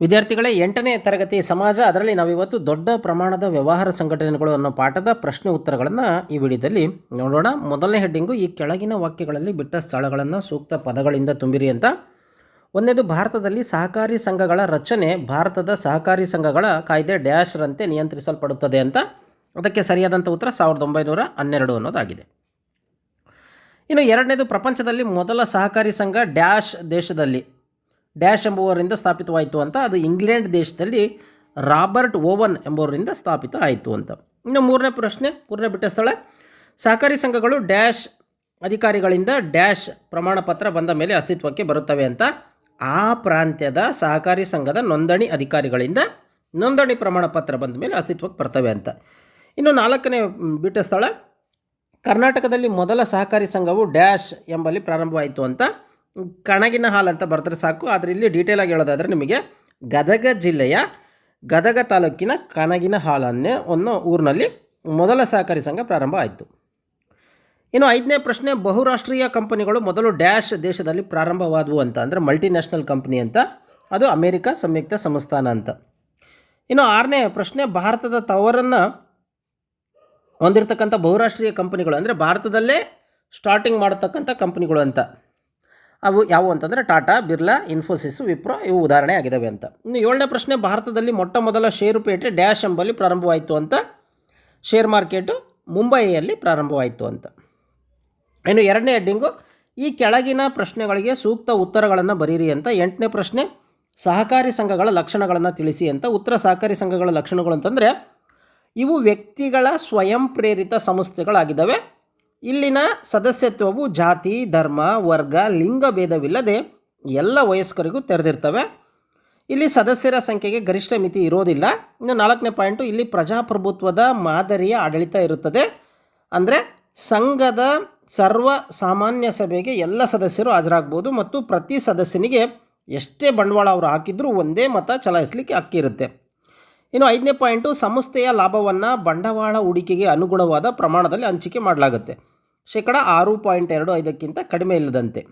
ವಿದ್ಯಾರ್ಥಿಗಳೇ, ಎಂಟನೇ ತರಗತಿ ಸಮಾಜ, ಅದರಲ್ಲಿ ನಾವಿವತ್ತು ದೊಡ್ಡ ಪ್ರಮಾಣದ ವ್ಯವಹಾರ ಸಂಘಟನೆಗಳು ಅನ್ನೋ ಪಾಠದ ಪ್ರಶ್ನೆ ಉತ್ತರಗಳನ್ನು ಈ ವಿಡಿಯೋದಲ್ಲಿ ನೋಡೋಣ. ಮೊದಲನೇ ಹೆಡ್ಡಿಂಗು, ಈ ಕೆಳಗಿನ ವಾಕ್ಯಗಳಲ್ಲಿ ಬಿಟ್ಟ ಸ್ಥಳಗಳನ್ನು ಸೂಕ್ತ ಪದಗಳಿಂದ ತುಂಬಿರಿ ಅಂತ. ಒಂದನೇದು ಭಾರತದಲ್ಲಿ ಸಹಕಾರಿ ಸಂಘಗಳ ರಚನೆ ಭಾರತದ ಸಹಕಾರಿ ಸಂಘಗಳ ಕಾಯ್ದೆ ಡ್ಯಾಶ್ರಂತೆ ನಿಯಂತ್ರಿಸಲ್ಪಡುತ್ತದೆ ಅಂತ. ಅದಕ್ಕೆ ಸರಿಯಾದಂಥ ಉತ್ತರ ಸಾವಿರದ ಒಂಬೈನೂರ ಹನ್ನೆರಡು ಅನ್ನೋದಾಗಿದೆ. ಇನ್ನು ಎರಡನೇದು, ಪ್ರಪಂಚದಲ್ಲಿ ಮೊದಲ ಸಹಕಾರಿ ಸಂಘ ಡ್ಯಾಶ್ ದೇಶದಲ್ಲಿ. ಡ್ಯಾಶ್ ಎಂಬುವರಿಂದ ಸ್ಥಾಪಿತವಾಯಿತು ಅಂತ, ಅದು ಇಂಗ್ಲೆಂಡ್ ದೇಶದಲ್ಲಿ ರಾಬರ್ಟ್ ಓವನ್ ಎಂಬುವರಿಂದ ಸ್ಥಾಪಿತ ಆಯಿತು ಅಂತ. ಇನ್ನು ಮೂರನೇ ಪ್ರಶ್ನೆ, ಮೂರನೇ ಬಿಟ್ಟ ಸ್ಥಳ. ಸಹಕಾರಿ ಸಂಘಗಳು ಡ್ಯಾಶ್ ಅಧಿಕಾರಿಗಳಿಂದ ಡ್ಯಾಶ್ ಪ್ರಮಾಣ ಪತ್ರ ಬಂದ ಮೇಲೆ ಅಸ್ತಿತ್ವಕ್ಕೆ ಬರುತ್ತವೆ ಅಂತ, ಆ ಪ್ರಾಂತ್ಯದ ಸಹಕಾರಿ ಸಂಘದ ನೋಂದಣಿ ಅಧಿಕಾರಿಗಳಿಂದ ನೋಂದಣಿ ಪ್ರಮಾಣ ಪತ್ರ ಬಂದ ಮೇಲೆ ಅಸ್ತಿತ್ವಕ್ಕೆ ಬರ್ತವೆ ಅಂತ. ಇನ್ನು ನಾಲ್ಕನೇ ಬಿಟ್ಟ ಸ್ಥಳ. ಕರ್ನಾಟಕದಲ್ಲಿ ಮೊದಲ ಸಹಕಾರಿ ಸಂಘವು ಡ್ಯಾಶ್ ಎಂಬಲ್ಲಿ ಪ್ರಾರಂಭವಾಯಿತು ಅಂತ ಕಣಗಿನ ಹಾಲು ಅಂತ ಬರ್ತಾರೆ ಸಾಕು. ಆದರೆ ಇಲ್ಲಿ ಡೀಟೇಲ್ ಆಗಿ ಹೇಳೋದಾದರೆ ನಿಮಗೆ ಗದಗ ಜಿಲ್ಲೆಯ ಗದಗ ತಾಲೂಕಿನ ಕಣಗಿನ ಹಾಲನ್ನೇ ಅನ್ನೋ ಊರಿನಲ್ಲಿ ಮೊದಲ ಸಹಕಾರಿ ಸಂಘ ಪ್ರಾರಂಭ ಆಯಿತು. ಇನ್ನು ಐದನೇ ಪ್ರಶ್ನೆ, ಬಹುರಾಷ್ಟ್ರೀಯ ಕಂಪನಿಗಳು ಮೊದಲು ಡ್ಯಾಶ್ ದೇಶದಲ್ಲಿ ಪ್ರಾರಂಭವಾದವು ಅಂತ ಅಂದರೆ ಮಲ್ಟಿನ್ಯಾಷನಲ್ ಕಂಪ್ನಿ ಅಂತ. ಅದು ಅಮೇರಿಕ ಸಂಯುಕ್ತ ಸಂಸ್ಥಾನ ಅಂತ. ಇನ್ನು ಆರನೇ ಪ್ರಶ್ನೆ, ಭಾರತದ ತವರನ್ನು ಹೊಂದಿರತಕ್ಕಂಥ ಬಹುರಾಷ್ಟ್ರೀಯ ಕಂಪನಿಗಳು ಅಂದರೆ ಭಾರತದಲ್ಲೇ ಸ್ಟಾರ್ಟಿಂಗ್ ಮಾಡತಕ್ಕಂಥ ಕಂಪನಿಗಳು ಅಂತ. ಅವು ಯಾವುವು ಅಂತಂದರೆ ಟಾಟಾ, ಬಿರ್ಲಾ, ಇನ್ಫೋಸಿಸ್, ವಿಪ್ರೋ ಇವು ಉದಾಹರಣೆ ಆಗಿದ್ದಾವೆ ಅಂತ. ಇನ್ನು ಏಳನೇ ಪ್ರಶ್ನೆ, ಭಾರತದಲ್ಲಿ ಮೊಟ್ಟ ಮೊದಲ ಷೇರುಪೇಟೆ ಡ್ಯಾಶ್ ಎಂಬಲ್ಲಿ ಪ್ರಾರಂಭವಾಯಿತು ಅಂತ. ಶೇರ್ ಮಾರ್ಕೆಟು ಮುಂಬೈಯಲ್ಲಿ ಪ್ರಾರಂಭವಾಯಿತು ಅಂತ. ಇನ್ನು ಎರಡನೇ ಹೆಡ್ಡಿಂಗು, ಈ ಕೆಳಗಿನ ಪ್ರಶ್ನೆಗಳಿಗೆ ಸೂಕ್ತ ಉತ್ತರಗಳನ್ನು ಬರೀರಿ ಅಂತ. ಎಂಟನೇ ಪ್ರಶ್ನೆ, ಸಹಕಾರಿ ಸಂಘಗಳ ಲಕ್ಷಣಗಳನ್ನು ತಿಳಿಸಿ ಅಂತ. ಉತ್ತರ ಸಹಕಾರಿ ಸಂಘಗಳ ಲಕ್ಷಣಗಳು ಅಂತಂದರೆ, ಇವು ವ್ಯಕ್ತಿಗಳ ಸ್ವಯಂ ಪ್ರೇರಿತ ಸಂಸ್ಥೆಗಳಾಗಿದ್ದಾವೆ ಇಲ್ಲಿನ ಸದಸ್ಯತ್ವವು ಜಾತಿ, ಧರ್ಮ, ವರ್ಗ, ಲಿಂಗ ಭೇದವಿಲ್ಲದೆ ಎಲ್ಲ ವಯಸ್ಕರಿಗೂ ತೆರೆದಿರ್ತವೆ. ಇಲ್ಲಿ ಸದಸ್ಯರ ಸಂಖ್ಯೆಗೆ ಗರಿಷ್ಠ ಮಿತಿ ಇರೋದಿಲ್ಲ. ಇನ್ನು ನಾಲ್ಕನೇ ಪಾಯಿಂಟು, ಇಲ್ಲಿ ಪ್ರಜಾಪ್ರಭುತ್ವದ ಮಾದರಿಯ ಆಡಳಿತ ಇರುತ್ತದೆ. ಅಂದರೆ ಸಂಘದ ಸರ್ವ ಸಾಮಾನ್ಯ ಸಭೆಗೆ ಎಲ್ಲ ಸದಸ್ಯರು ಹಾಜರಾಗ್ಬೋದು ಮತ್ತು ಪ್ರತಿ ಸದಸ್ಯನಿಗೆ ಎಷ್ಟೇ ಬಂಡವಾಳ ಅವರು ಹಾಕಿದರೂ ಒಂದೇ ಮತ ಚಲಾಯಿಸಲಿಕ್ಕೆ ಹಕ್ಕಿರುತ್ತೆ ಇನ್ನು ಐದನೇ ಪಾಯಿಂಟು, ಸಂಸ್ಥೆಯ ಲಾಭವನ್ನು ಬಂಡವಾಳ ಹೂಡಿಕೆಗೆ ಅನುಗುಣವಾದ ಪ್ರಮಾಣದಲ್ಲಿ ಹಂಚಿಕೆ ಮಾಡಲಾಗುತ್ತೆ. ಶೇಕಡ ಆರು ಪಾಯಿಂಟ್ ಎರಡು ಐದಕ್ಕಿಂತ ಕಡಿಮೆ ಇಲ್ಲದಂತೆ.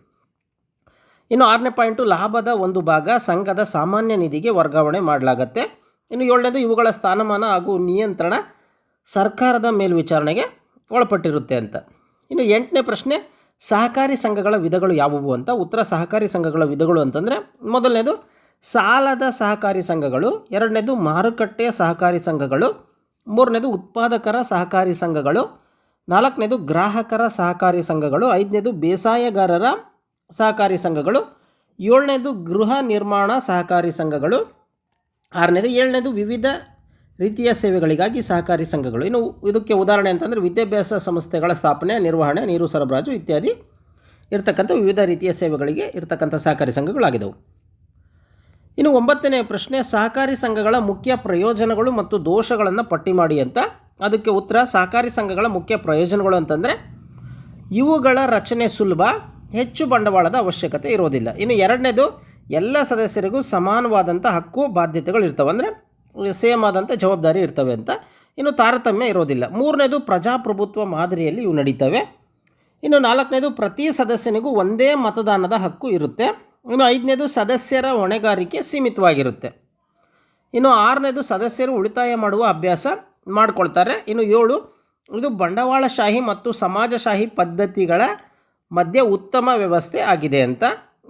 ಇನ್ನು ಆರನೇ ಪಾಯಿಂಟು, ಲಾಭದ ಒಂದು ಭಾಗ ಸಂಘದ ಸಾಮಾನ್ಯ ನಿಧಿಗೆ ವರ್ಗಾವಣೆ ಮಾಡಲಾಗತ್ತೆ. ಇನ್ನು ಏಳನೇದು, ಇವುಗಳ ಸ್ಥಾನಮಾನ ಹಾಗೂ ನಿಯಂತ್ರಣ ಸರ್ಕಾರದ ಮೇಲ್ವಿಚಾರಣೆಗೆ ಒಳಪಟ್ಟಿರುತ್ತೆ ಅಂತ. ಇನ್ನು ಎಂಟನೇ ಪ್ರಶ್ನೆ, ಸಹಕಾರಿ ಸಂಘಗಳ ವಿಧಗಳು ಯಾವುವು ಅಂತ. ಉತ್ತರ ಸಹಕಾರಿ ಸಂಘಗಳ ವಿಧಗಳು ಅಂತಂದರೆ, ಮೊದಲನೇದು, ಸಾಲದ ಸಹಕಾರಿ ಸಂಘಗಳು, ಎರಡನೇದು ಮಾರುಕಟ್ಟೆಯ ಸಹಕಾರಿ ಸಂಘಗಳು, ಮೂರನೇದು ಉತ್ಪಾದಕರ ಸಹಕಾರಿ ಸಂಘಗಳು ನಾಲ್ಕನೇದು ಗ್ರಾಹಕರ ಸಹಕಾರಿ ಸಂಘಗಳು, ಐದನೇದು ಬೇಸಾಯಗಾರರ ಸಹಕಾರಿ ಸಂಘಗಳು, ಏಳನೇದು ಗೃಹ ನಿರ್ಮಾಣ ಸಹಕಾರಿ ಸಂಘಗಳು, ಆರನೇದು, ಏಳನೇದು ವಿವಿಧ ರೀತಿಯ ಸೇವೆಗಳಿಗಾಗಿ ಸಹಕಾರಿ ಸಂಘಗಳು. ಇನ್ನು ಇದಕ್ಕೆ ಉದಾಹರಣೆ ಅಂತಂದರೆ ವಿದ್ಯಾಭ್ಯಾಸ ಸಂಸ್ಥೆಗಳ ಸ್ಥಾಪನೆ, ನಿರ್ವಹಣೆ, ನೀರು ಸರಬರಾಜು ಇತ್ಯಾದಿ ಇರತಕ್ಕಂಥ ವಿವಿಧ ರೀತಿಯ ಸೇವೆಗಳಿಗೆ ಇರತಕ್ಕಂಥ ಸಹಕಾರಿ ಸಂಘಗಳಾಗಿದ್ದವು. ಇನ್ನು ಒಂಬತ್ತನೇ ಪ್ರಶ್ನೆ, ಸಹಕಾರಿ ಸಂಘಗಳ ಮುಖ್ಯ ಪ್ರಯೋಜನಗಳು ಮತ್ತು ದೋಷಗಳನ್ನು ಪಟ್ಟಿ ಮಾಡಿ ಅಂತ. ಅದಕ್ಕೆ ಉತ್ತರ, ಸಹಕಾರಿ ಸಂಘಗಳ ಮುಖ್ಯ ಪ್ರಯೋಜನಗಳು ಅಂತಂದರೆ ಇವುಗಳ ರಚನೆ ಸುಲಭ, ಹೆಚ್ಚು ಬಂಡವಾಳದ ಅವಶ್ಯಕತೆ ಇರೋದಿಲ್ಲ. ಇನ್ನು ಎರಡನೇದು, ಎಲ್ಲ ಸದಸ್ಯರಿಗೂ ಸಮಾನವಾದಂಥ ಹಕ್ಕು, ಬಾಧ್ಯತೆಗಳು ಇರ್ತವೆ. ಅಂದರೆ ಸೇಮ್ ಆದಂಥ ಜವಾಬ್ದಾರಿ ಇರ್ತವೆ ಅಂತ. ಇನ್ನು ತಾರತಮ್ಯ ಇರೋದಿಲ್ಲ. ಮೂರನೇದು, ಪ್ರಜಾಪ್ರಭುತ್ವ ಮಾದರಿಯಲ್ಲಿ ಇವು ನಡೀತವೆ. ಇನ್ನು ನಾಲ್ಕನೇದು, ಪ್ರತಿ ಸದಸ್ಯನಿಗೂ ಒಂದೇ ಮತದಾನದ ಹಕ್ಕು ಇರುತ್ತೆ. ಇನ್ನು ಐದನೇದು, ಸದಸ್ಯರ ಹೊಣೆಗಾರಿಕೆ ಸೀಮಿತವಾಗಿರುತ್ತೆ. ಇನ್ನು ಆರನೇದು, ಸದಸ್ಯರು ಉಳಿತಾಯ ಮಾಡುವ ಅಭ್ಯಾಸ. ಮಾಡ್ಕೊಳ್ತಾರೆ. ಇನ್ನು ಏಳು, ಇದು ಬಂಡವಾಳಶಾಹಿ ಮತ್ತು ಸಮಾಜಶಾಹಿ ಪದ್ಧತಿಗಳ ಮಧ್ಯೆ ಉತ್ತಮ ವ್ಯವಸ್ಥೆ ಆಗಿದೆ ಅಂತ.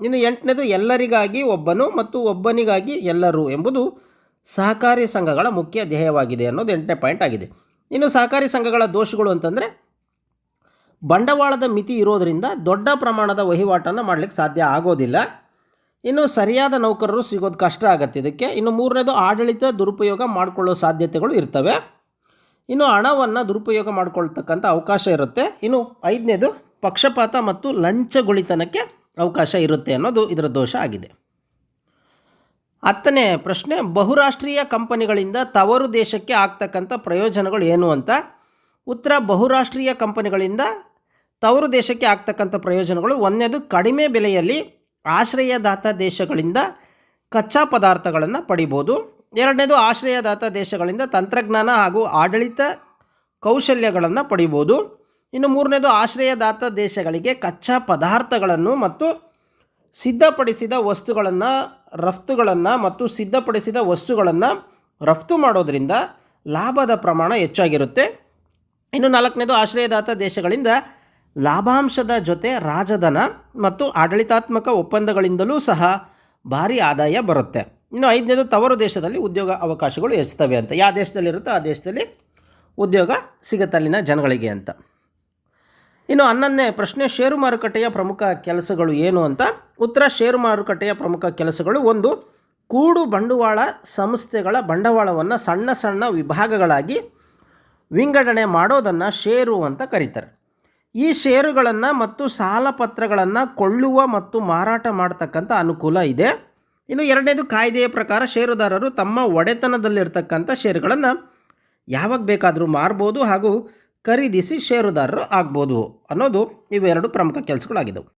ಇನ್ನು ಎಂಟನೇದು, ಎಲ್ಲರಿಗಾಗಿ ಒಬ್ಬನು ಮತ್ತು ಒಬ್ಬನಿಗಾಗಿ ಎಲ್ಲರೂ ಎಂಬುದು ಸಹಕಾರಿ ಸಂಘಗಳ ಮುಖ್ಯ ಧ್ಯೇಯವಾಗಿದೆ ಅನ್ನೋದು ಎಂಟನೇ ಪಾಯಿಂಟ್ ಆಗಿದೆ. ಇನ್ನು ಸಹಕಾರಿ ಸಂಘಗಳ ದೋಷಗಳು ಅಂತಂದರೆ, ಬಂಡವಾಳದ ಮಿತಿ ಇರೋದರಿಂದ ದೊಡ್ಡ ಪ್ರಮಾಣದ ವಹಿವಾಟನ್ನು ಮಾಡಲಿಕ್ಕೆ ಸಾಧ್ಯ ಆಗೋದಿಲ್ಲ. ಇನ್ನು ಸರಿಯಾದ ನೌಕರರು ಸಿಗೋದು ಕಷ್ಟ ಆಗುತ್ತೆ ಇದಕ್ಕೆ. ಇನ್ನು ಮೂರನೇದು, ಆಡಳಿತ ದುರುಪಯೋಗ ಮಾಡಿಕೊಳ್ಳೋ ಸಾಧ್ಯತೆಗಳು ಇರ್ತವೆ. ಇನ್ನು ಹಣವನ್ನು ದುರುಪಯೋಗ ಮಾಡಿಕೊಳ್ತಕ್ಕಂಥ ಅವಕಾಶ ಇರುತ್ತೆ. ಇನ್ನು ಐದನೇದು ಪಕ್ಷಪಾತ ಮತ್ತು ಲಂಚಗೊಳಿತನಕ್ಕೆ ಅವಕಾಶ ಇರುತ್ತೆ ಅನ್ನೋದು ಇದರ ದೋಷ ಆಗಿದೆ. ಹತ್ತನೇ ಪ್ರಶ್ನೆ, ಬಹುರಾಷ್ಟ್ರೀಯ ಕಂಪನಿಗಳಿಂದ ತವರು ದೇಶಕ್ಕೆ ಆಗ್ತಕ್ಕಂಥ ಪ್ರಯೋಜನಗಳು ಏನು ಅಂತ? ಉತ್ತರ, ಬಹುರಾಷ್ಟ್ರೀಯ ಕಂಪನಿಗಳಿಂದ ತವರು ದೇಶಕ್ಕೆ ಆಗ್ತಕ್ಕಂಥ ಪ್ರಯೋಜನಗಳು. ಒಂದನೇದು, ಕಡಿಮೆ ಬೆಲೆಯಲ್ಲಿ ಆಶ್ರಯದಾತ ದೇಶಗಳಿಂದ ಕಚ್ಚಾ ಪದಾರ್ಥಗಳನ್ನು ಪಡಿಬೋದು. ಎರಡನೇದು ಆಶ್ರಯದಾತ ದೇಶಗಳಿಂದ ತಂತ್ರಜ್ಞಾನ ಹಾಗೂ ಆಡಳಿತ ಕೌಶಲ್ಯಗಳನ್ನು ಪಡಿಬೋದು. ಇನ್ನು ಮೂರನೇದು ಆಶ್ರಯದಾತ ದೇಶಗಳಿಗೆ ಕಚ್ಚಾ ಪದಾರ್ಥಗಳನ್ನು ಮತ್ತು ಸಿದ್ಧಪಡಿಸಿದ ವಸ್ತುಗಳನ್ನು, ರಫ್ತುಗಳನ್ನು ಮತ್ತು ಸಿದ್ಧಪಡಿಸಿದ ವಸ್ತುಗಳನ್ನು ರಫ್ತು ಮಾಡೋದರಿಂದ ಲಾಭದ ಪ್ರಮಾಣ ಹೆಚ್ಚಾಗಿರುತ್ತೆ. ಇನ್ನು ನಾಲ್ಕನೇದು ಆಶ್ರಯದಾತ ದೇಶಗಳಿಂದ ಲಾಭಾಂಶದ ಜೊತೆ ರಾಜಧನ ಮತ್ತು ಆಡಳಿತಾತ್ಮಕ ಒಪ್ಪಂದಗಳಿಂದಲೂ ಸಹ ಭಾರಿ ಆದಾಯ ಬರುತ್ತೆ. ಇನ್ನು ಐದನೇದು ತವರು ದೇಶದಲ್ಲಿ ಉದ್ಯೋಗ ಅವಕಾಶಗಳು ಹೆಚ್ಚುತ್ತವೆ ಅಂತ. ಯಾವ ದೇಶದಲ್ಲಿರುತ್ತೋ ಆ ದೇಶದಲ್ಲಿ ಉದ್ಯೋಗ ಸಿಗುತ್ತೆ ಜನಗಳಿಗೆ ಅಂತ. ಇನ್ನು ಹನ್ನೊಂದನೇ ಪ್ರಶ್ನೆ, ಷೇರು ಮಾರುಕಟ್ಟೆಯ ಪ್ರಮುಖ ಕೆಲಸಗಳು ಏನು ಅಂತ. ಉತ್ತರ, ಷೇರು ಮಾರುಕಟ್ಟೆಯ ಪ್ರಮುಖ ಕೆಲಸಗಳು ಒಂದು, ಕೂಡು ಬಂಡವಾಳ ಸಂಸ್ಥೆಗಳ ಬಂಡವಾಳವನ್ನು ಸಣ್ಣ ಸಣ್ಣ ವಿಭಾಗಗಳಾಗಿ ವಿಂಗಡಣೆ ಮಾಡೋದನ್ನು ಷೇರು ಅಂತ ಕರೀತಾರೆ. ಈ ಷೇರುಗಳನ್ನು ಮತ್ತು ಸಾಲ ಪತ್ರಗಳನ್ನು ಕೊಳ್ಳುವ ಮತ್ತು ಮಾರಾಟ ಮಾಡ್ತಕ್ಕಂಥ ಅನುಕೂಲ ಇದೆ. ಇನ್ನು ಎರಡನೇದು ಕಾಯ್ದೆಯ ಪ್ರಕಾರ ಷೇರುದಾರರು ತಮ್ಮ ಒಡೆತನದಲ್ಲಿರ್ತಕ್ಕಂಥ ಷೇರುಗಳನ್ನು ಯಾವಾಗ ಬೇಕಾದರೂ ಮಾರ್ಬೋದು ಹಾಗೂ ಖರೀದಿಸಿ ಷೇರುದಾರರು ಆಗ್ಬೋದು ಅನ್ನೋದು ಇವೆರಡು ಪ್ರಮುಖ ಕೆಲಸಗಳಾಗಿದ್ದವು.